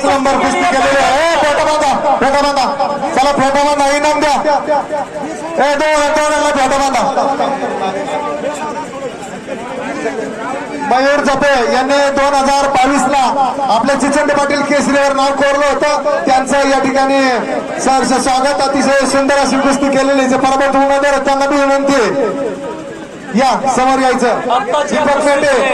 एकच नंबर कुस्ती केलेली आहे. ए, फोटो बांधा फोटो बांधा. चला फोटो बांधा. इनाम द्या. ए दोन दोन फोटो बांधा. मयूर जपे यांनी दोन हजार बावीस ला आपल्या चिचंड पाटील केसरीवर नाव कोरलं होतं. त्यांचं या ठिकाणी सहर्ष स्वागत. अतिशय सुंदर अशी कुस्ती केलेली. जे परमत उमेदवार त्यांना बी विनंती या समोर यायचं. दीपक मेटे